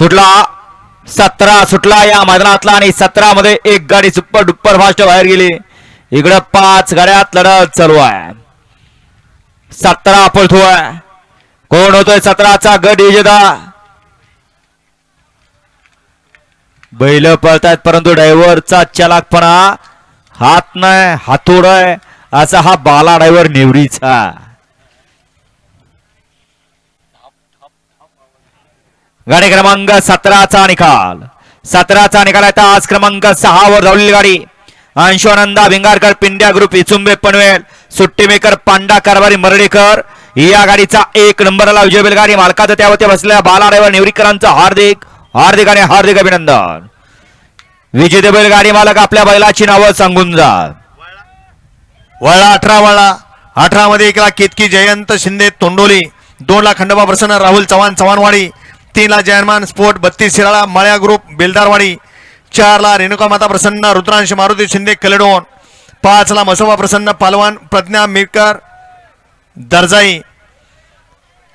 सुटला. सतरा सुटला या मैदानातला आणि सतरा मध्ये एक गाडी सुप्पर डुप्पर फास्ट बाहेर गेली. इकडं पाच गाड्यात लढत चालू आहे. सतरा पळतोय कोण होतोय सतराचा गट विजेता? बैल पळतायत परंतु ड्रायव्हरचा चलाकपणा हात नाही हातोड आहे. असा हा बाला ड्रायव्हर नेवरीचा गाडी क्रमांक सतराचा निकाल. सतराचा निकाल आहे. आज क्रमांक सहा वर धावलेली गाडी. अंशोनंदा भिंगारकर पिंड्या ग्रुप इचुंबे पनवेल सुट्टीमेकर पांडा कारभारी मर्डेकर. या गाडीचा एक नंबरला विजय गाडी मालकाचं त्यावरती बसलेल्या बाला ड्रायव्हर हार्दिक हार्दिक आणि हार्दिक अभिनंदन. विजेते बैलगाडी मालक आपल्या बैलाची नावं सांगून जा. वळा अठरा वळा. अठरा मध्ये एकला केतकी जयंत शिंदे तोंडोली. दोन ला खंडोबा प्रसन्न राहुल चव्हाण चव्हाणवाडी तीनला जयमान स्पोर्ट बत्तीस शिराळा मळ्या ग्रुप बेलदारवाडी चारला रेणुका माता प्रसन्न रुद्रांश मारुती शिंदे कलेडोन पाचला मसोबा प्रसन्न पालवान प्रज्ञा मिरकर दर्जाई